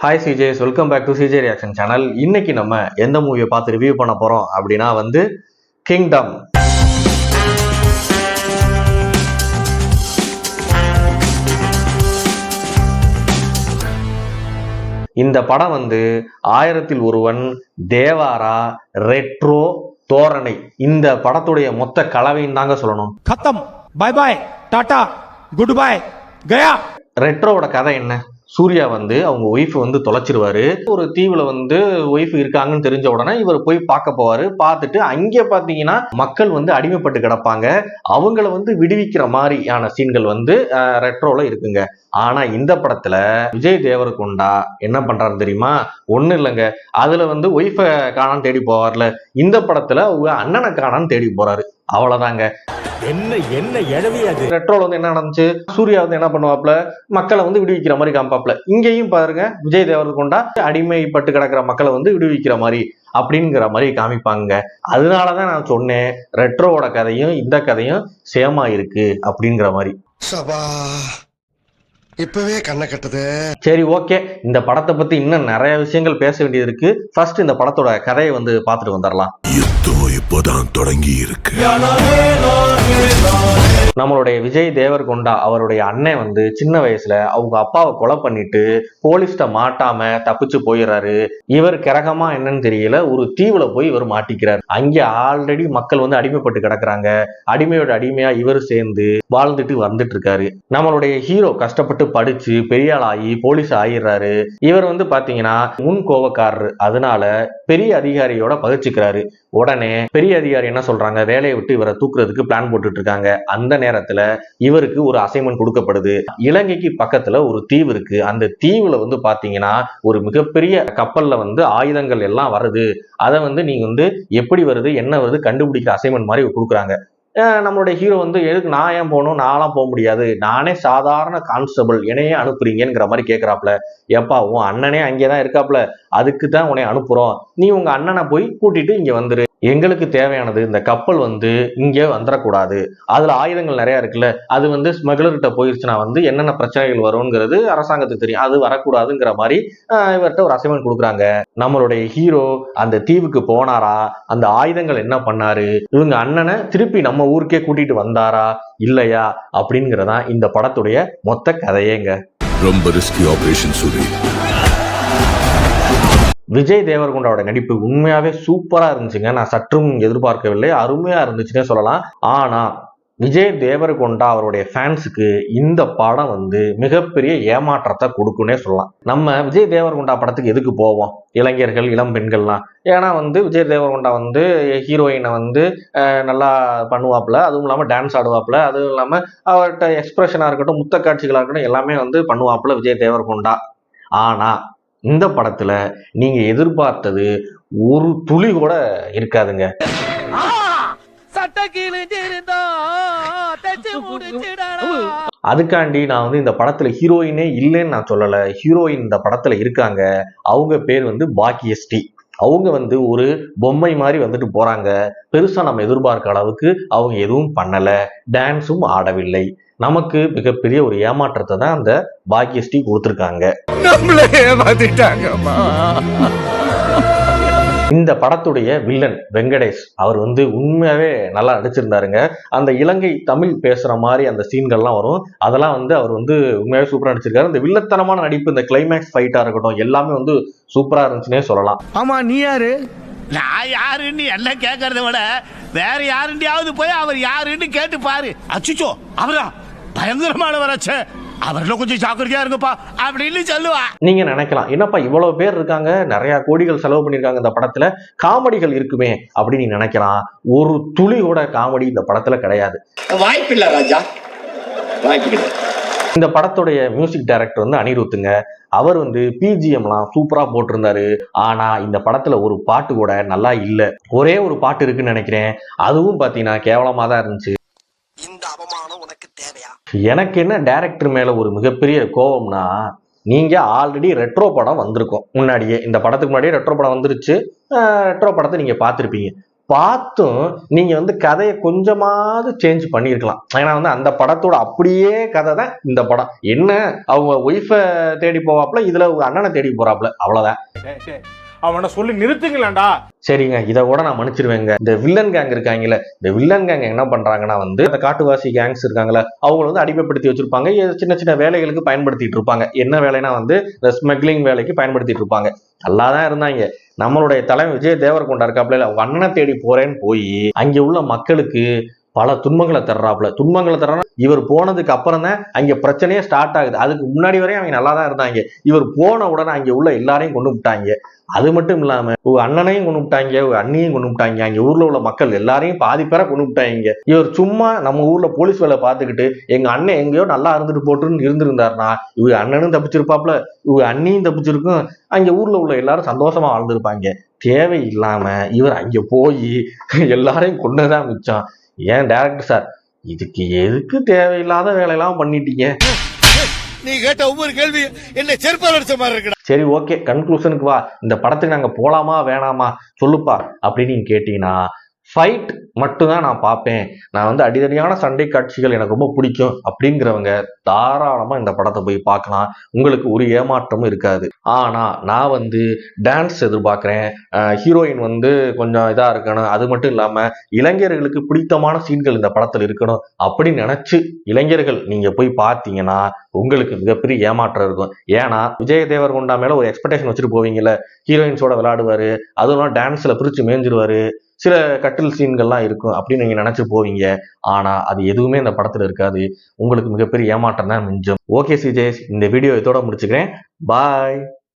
Hi CJs welcome back to CJ reaction channel இன்னைக்கு நம்ம எந்த மூவியை பார்த்து ரிவ்யூ பண்ண போகிறோம் அப்படின்னா வந்து கிங்டம் இந்த படம் வந்து ஆயிரத்தில் ஒருவன் தேவாரா ரெட்ரோ தோரணை. இந்த படத்துடைய மொத்த கலவைன்னு தாங்க சொல்லணும். கத்தம். Bye bye tata good bye Gaya ரெட்ரோவோட கதை என்ன? சூர்யா வந்து அவங்க ஒய்ஃப் வந்து தொலைச்சிருவாரு. ஒரு தீவுல வந்து ஒய்ஃப் இருக்காங்கன்னு தெரிஞ்ச உடனே இவர் போய் பார்க்க போவாரு. பார்த்துட்டு அங்கே பார்த்தீங்கன்னா மக்கள் வந்து அடிமைப்பட்டு கிடப்பாங்க. அவங்கள வந்து விடுவிக்கிற மாதிரியான சீன்கள் வந்து ரெட்ரோல இருக்குங்க. ஆனா இந்த படத்துல விஜய் தேவரகுண்டா என்ன பண்றாரு தெரியுமா? ஒண்ணு இல்லைங்க. அதுல வந்து ஒய்ஃபை காணான்னு தேடி போவார்ல. இந்த படத்துல அவங்க அண்ணனை காணான்னு தேடி போறாரு. அவ்வளவுதாங்க. என்ன என்ன எழவி அது? ரெட்ரோல வந்து என்ன நடந்துச்சு? சூர்யா வந்து என்ன பண்ணுவாப்ல மக்களை வந்து விடுவிக்கிற மாதிரி காமிப்பாப்ல இங்கேயும் பாருங்க விஜய் தேவரகுண்டா அடிமைப்பட்டு கிடக்கிற மக்களை வந்து விடுவிக்கிற மாதிரி அப்படிங்கிற மாதிரி காமிப்பாங்க. அதனாலதான் நான் சொன்னேன் ரெட்ரோவோட கதையும் இந்த கதையும் சேமா இருக்கு அப்படிங்கிற மாதிரி. சபா. இப்பவே கண்ணை கட்டுது. சரி ஓகே. இந்த படத்தை பத்தி இன்னும் நிறைய விஷயங்கள் பேச வேண்டியது இருக்கு ஃபர்ஸ்ட் இந்த படத்தோட கதையை வந்து பார்த்துட்டு வந்துடலாம் யுத்தம் இப்போதான் தொடங்கி இருக்கு நம்மளுடைய விஜய் தேவர்கொண்டா அவருடைய அண்ணன் வந்து சின்ன வயசுல அவங்க அப்பாவை கொலை பண்ணிட்டு போலீஸ்ட மாட்டாம தப்பிச்சு போயிடுறாரு. இவர் கிரகமா என்னன்னு தெரியல. ஒரு தீவுல போய் இவர் மாட்டிக்கிறார். அங்க ஆல்ரெடி மக்கள் வந்து அடிமைப்பட்டு கிடக்குறாங்க. அடிமையோட அடிமையா இவர் சேர்ந்து வாழ்ந்துட்டு வந்துட்டு இருக்காரு. நம்மளுடைய ஹீரோ கஷ்டப்பட்டு படிச்சு பெரிய ஆள் ஆகி போலீஸ் ஆயிடுறாரு. இவர் வந்து பாத்தீங்கன்னா முன் கோவக்காரரு. அதனால பெரிய அதிகாரியோட பகிர்ச்சிக்கிறாரு. உடனே பெரிய அதிகாரி என்ன சொல்றாங்க? வேலையை விட்டு இவரை தூக்குறதுக்கு பிளான் போட்டுட்டு இருக்காங்க அந்த நேரத்துல இவருக்கு ஒரு அசைன்மெண்ட் கொடுக்கப்படுது. இலங்கைக்கு பக்கத்துல ஒரு தீவு இருக்கு. அந்த தீவுல வந்து பாத்தீங்கன்னா ஒரு மிகப்பெரிய கப்பல்ல வந்து ஆயுதங்கள் எல்லாம் வருது. அதை வந்து நீங்க வந்து எப்படி வருது என்ன வருது கண்டுபிடிக்கிற அசைன்மெண்ட் மாதிரி கொடுக்குறாங்க. நம்மளுடைய ஹீரோ வந்து எதுக்கு நான் ஏன் போகணும்? நான்லாம் போக முடியாது. நானே சாதாரண கான்ஸ்டபிள் என்னையே அனுப்புறீங்கிற மாதிரி கேட்குறாப்புல ஏப்பா உன் அண்ணனே அங்கே தான் இருக்காப்புல அதுக்கு தான் உன்னை அனுப்புகிறோம் நீ உங்கள் அண்ணனை போய் கூட்டிட்டு இங்கே வந்துரு. எங்களுக்கு தேவையானது இந்த கப்பல் வந்து இங்கே வந்துடக்கூடாது அதில் ஆயுதங்கள் நிறையா இருக்குல்ல அது வந்து ஸ்மக்லர்கிட்ட போயிருச்சுன்னா வந்து என்னென்ன பிரச்சனைகள் வருங்கிறது அரசாங்கத்துக்கு தெரியும். அது வரக்கூடாதுங்கிற மாதிரி இவர்கிட்ட ஒரு அசைன்மெண்ட் கொடுக்குறாங்க. நம்மளுடைய ஹீரோ அந்த தீவுக்கு போனாரா? அந்த ஆயுதங்கள் என்ன பண்ணாரு? இவங்க அண்ணனை திருப்பி நம்ம ஊருக்கே கூட்டிட்டு வந்தாரா? இல்லையா? அப்படிங்கிறதான் இந்த படத்துடைய மொத்த கதையேங்க. ரொம்ப ரிஸ்கி ஆபரேஷன் சூரிய. விஜய் தேவர்கொண்டாவோட நடிப்பு உண்மையாவே சூப்பரா இருந்துச்சுங்க. நான் சற்றும் எதிர்பார்க்கவில்லை. அருமையா இருந்துச்சுன்னே சொல்லலாம். ஆனா விஜய் தேவர்கொண்டா அவருடைய ஃபேன்ஸுக்கு இந்த படம் வந்து மிகப்பெரிய ஏமாற்றத்தை கொடுக்குன்னே சொல்லலாம். நம்ம விஜய் தேவர்கொண்டா படத்துக்கு எதுக்கு போவோம்? இளைஞர்கள் இளம் பெண்கள்லாம். ஏன்னா வந்து விஜய் தேவர்கொண்டா வந்து ஹீரோயினை வந்து நல்லா பண்ணுவாப்புல. அதுவும் இல்லாமல் டான்ஸ் ஆடுவாப்புல. அதுவும் இல்லாமல் அவர்கிட்ட எக்ஸ்பிரஷனாக இருக்கட்டும் முத்த காட்சிகளாக இருக்கட்டும் எல்லாமே வந்து பண்ணுவாப்புல விஜய் தேவர்கொண்டா. ஆனால் இந்த படத்துல நீங்க எதிர்பார்த்தது ஒரு துளி கூட இருக்காதுங்க. அதுக்காண்டி நான் வந்து இந்த படத்துல ஹீரோயினே இல்லைன்னு நான் சொல்லல. ஹீரோயின் இந்த படத்துல இருக்காங்க. அவங்க பேர் வந்து பாக்கியஸ்ரீ அவங்க வந்து ஒரு பொம்மை மாதிரி வந்துட்டு போறாங்க. பெருசா நம்ம எதிர்பார்க்க அளவுக்கு அவங்க எதுவும் பண்ணல. டான்ஸும் ஆடவில்லை. நமக்கு மிகப்பெரிய ஒரு ஏமாற்றத்தை தான் அந்த பாக்கியஸ்ரீ கொடுத்துருக்காங்க. இந்த படத்துடைய வில்லன் வெங்கடேஷ் அவர் வந்து உண்மையாவே நல்லா நடிச்சிருந்தாருங்க. அந்த இலங்கை தமிழ் பேசுற மாதிரி அந்த சீன்கள்லாம் வரும். அதெல்லாம் வந்து அவர் வந்து உண்மையாவே சூப்பரா நடிச்சிருக்காரு. இந்த வில்லத்தனமான நடிப்பு இந்த கிளைமேக்ஸ் ஃபைட்டா இருக்கட்டும் எல்லாமே வந்து சூப்பரா இருந்துச்சுன்னே சொல்லலாம். ஆமா நீ யாரு? நான் யாருன்னு எல்லாம் கேட்கறத விட வேற யாருண்டியாவது போய் அவர் யாருன்னு கேட்டு பாரு. அச்சுச்சோ அவரா? பயங்கரமானவராச்சே அவர்ல கொஞ்சம் ஜாக்கிரதையா இருங்கப்பா அப்படின்னு சொல்லுவா. நீங்க நினைக்கலாம் என்னப்பா இவ்வளவு பேர் இருக்காங்க நிறைய கோடிகள் செலவு பண்ணியிருக்காங்க இந்த படத்துல காமெடிகள் இருக்குமே அப்படின்னு நீ நினைக்கலாம். ஒரு துளி கூட காமெடி இந்த படத்துல கிடையாது. வாய்ப்பில்லை ராஜா. வாய்ப்பில்லை இந்த படத்துடைய மியூசிக் டைரக்டர் வந்து அனிருத்துங்க. அவர் வந்து பிஜிஎம்லாம் சூப்பரா போட்டிருந்தாரு. ஆனா இந்த படத்துல ஒரு பாட்டு கூட நல்லா இல்ல. ஒரே ஒரு பாட்டு இருக்குன்னு நினைக்கிறேன். அதுவும் பாத்தீங்கன்னா கேவலமா தான் இருந்துச்சு. அவமானம் உனக்கு தேவையா? எனக்கு என்ன டைரக்டர் மேல ஒரு மிகப்பெரிய கோவம்னா நீங்க ஆல்ரெடி ரெட்ரோ படம் வந்திருக்கும். முன்னாடியே இந்த படத்துக்கு முன்னாடியே ரெட்ரோ படம் வந்துருச்சு. ரெட்ரோ படத்தை நீங்க பார்த்திருப்பீங்க. பார்த்தும் நீங்க வந்து கதையை கொஞ்சமாவது சேஞ்ச் பண்ணியிருக்கலாம். ஏன்னா வந்து அந்த படத்தோட அப்படியே கதை தான் இந்த படம். என்ன? அவங்க ஒய்ஃபை தேடி போவாப்ல இதுல அவங்க அண்ணனை தேடி போறாப்ல அவ்வளவுதான். அவனை சொல்லி நிறுத்துங்களேன்டா. சரிங்க இதை கூட நான் மன்னிச்சிருவேங்க இந்த வில்லன் கேங் இருக்காங்கல்ல இந்த வில்லன் கேங் என்ன பண்றாங்கன்னா வந்து அந்த காட்டுவாசி கேங்ஸ் இருக்காங்கல்ல அவங்கள வந்து அடிமைப்படுத்தி வச்சிருப்பாங்க. சின்ன சின்ன வேலைகளுக்கு பயன்படுத்திட்டு இருப்பாங்க. என்ன வேலைனா வந்து இந்த ஸ்மக்லிங் வேலைக்கு பயன்படுத்திட்டு இருப்பாங்க. நல்லா தான் இருந்தாங்க. நம்மளுடைய தலைமை விஜய் தேவரகொண்டா இருக்காப்புல அவங்க அண்ணனை தேடி போறேன்னு போய் அங்கே உள்ள மக்களுக்கு பல துன்பங்களை தர்றாப்புல. துன்பங்களை தர்றா இவர் போனதுக்கு அப்புறம் தான் அங்க பிரச்சனையே ஸ்டார்ட் ஆகுது. அதுக்கு முன்னாடி வரையும் அவங்க நல்லா தான் இருந்தாங்க. இவர் போன உடனே அங்க உள்ள எல்லாரையும் கொண்டு விட்டாங்க. அது மட்டும் இல்லாம உங்க அண்ணனையும் கொண்டு விட்டாங்க உங்க அண்ணியும் கொண்டு விட்டாங்க. அங்க ஊர்ல உள்ள மக்கள் எல்லாரையும் பாதி பேரை கொண்டு விட்டாங்க. இவர் சும்மா நம்ம ஊர்ல போலீஸ் வேலை பார்த்துக்கிட்டு எங்க அண்ணன் எங்கேயோ நல்லா இருந்துட்டு போட்டுன்னு இருந்திருந்தாருனா இவங்க அண்ணனும் தப்பிச்சிருப்பாப்ல இவங்க அண்ணியும் தப்பிச்சிருக்கும். அங்க ஊர்ல உள்ள எல்லாரும் சந்தோஷமா வாழ்ந்திருப்பாங்க. தேவையில்லாம இவர் அங்க போய் எல்லாரையும் கொண்டுதான் மிச்சம். ஏன் டேரக்டர் சார் இதுக்கு எதுக்கு தேவையில்லாத வேலையெல்லாம் பண்ணிட்டீங்க? நீ கேட்ட ஒவ்வொரு கேள்வி என்ன செருப்பால் அடிச்ச மாதிரி இருக்குடா. சரி ஓகே கன்க்ளூஷனுக்கு வா. இந்த படத்துக்கு நாங்க போலாமா வேணாமா? சொல்லுப்பா அப்படின்னு நீங்க கேட்டீங்கன்னா ஃபைட் மட்டும்தான் நான் பார்ப்பேன். நான் வந்து அடிதடியான சண்டை காட்சிகள் எனக்கு ரொம்ப பிடிக்கும் அப்படிங்கிறவங்க தாராளமாக இந்த படத்தை போய் பார்க்கலாம். உங்களுக்கு ஒரு ஏமாற்றமும் இருக்காது. ஆனால் நான் வந்து டான்ஸ் எதிர்பார்க்குறேன். ஹீரோயின் வந்து கொஞ்சம் இதாக இருக்கணும். அது மட்டும் இல்லாமல் இளைஞர்களுக்கு பிடித்தமான சீன்கள் இந்த படத்தில் இருக்கணும் அப்படின்னு நினச்சி இளைஞர்கள் நீங்கள் போய் பார்த்தீங்கன்னா உங்களுக்கு மிகப்பெரிய ஏமாற்றம் இருக்கும். ஏன்னா விஜய் தேவர்கொண்டா மேலே ஒரு எக்ஸ்பெக்டேஷன் வச்சுட்டு போவீங்கல்ல. ஹீரோயின்ஸோட விளாடுவார் அதுவும் டான்ஸில் பிரித்து மேய்ஞ்சிருவார். சில கட்டில் சீன்கள்லாம் இருக்கும் அப்படின்னு நீங்க நினைச்சு போவீங்க. ஆனா அது எதுவுமே இந்த படத்துல இருக்காது. உங்களுக்கு மிகப்பெரிய ஏமாற்றம் தான் மிஞ்சம். ஓகே சிஜேஸ் இந்த வீடியோ இதோட முடிச்சுக்கிறேன். பாய்.